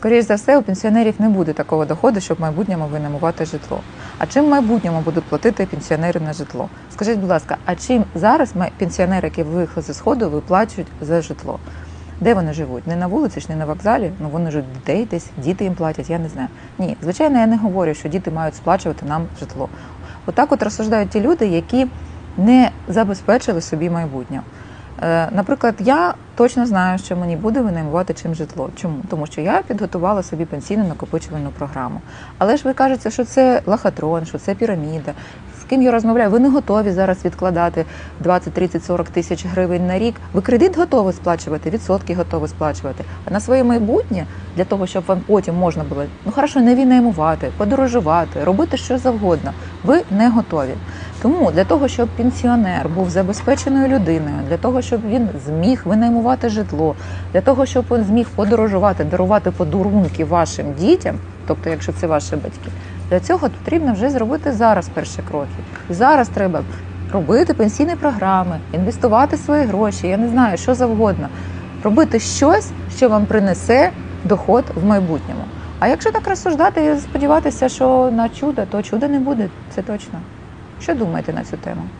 скоріш за все, у пенсіонерів не буде такого доходу, щоб в майбутньому винаймувати житло. А чим в майбутньому будуть платити пенсіонери на житло? Скажіть, будь ласка, а чим зараз пенсіонери, які виїхали зі сходу, виплачують за житло? Де вони живуть? Не на вулиці ж, не на вокзалі. Ну вони живуть дітей десь, діти їм платять, я не знаю. Ні, звичайно, я не говорю, що діти мають сплачувати нам житло. Отак от розсуждають ті люди, які не забезпечили собі майбутнє. Е, Наприклад, я точно знаю, що мені буде винаймувати чим житло. Чому? Тому що я підготувала собі пенсійну накопичувальну програму. Але ж ви кажете, що це лохотрон, що це піраміда. З ким я розмовляю? Ви не готові зараз відкладати 20, 30, 40 тисяч гривень на рік. Ви кредит готові сплачувати, відсотки готові сплачувати. А на своє майбутнє для того, щоб вам потім можна було ну хорошо, не винаймувати, подорожувати, робити що завгодно. Ви не готові. Тому для того, щоб пенсіонер був забезпеченою людиною, для того, щоб він зміг винаймувати житло, для того, щоб він зміг подорожувати, дарувати подарунки вашим дітям, тобто, якщо це ваші батьки, для цього потрібно вже зробити зараз перші кроки. І зараз треба робити пенсійні програми, інвестувати свої гроші, я не знаю, що завгодно, робити щось, що вам принесе доход в майбутньому. А якщо так розсуждати і сподіватися, що на чудо, то чуда не буде, це точно. Що думаєте на цю тему?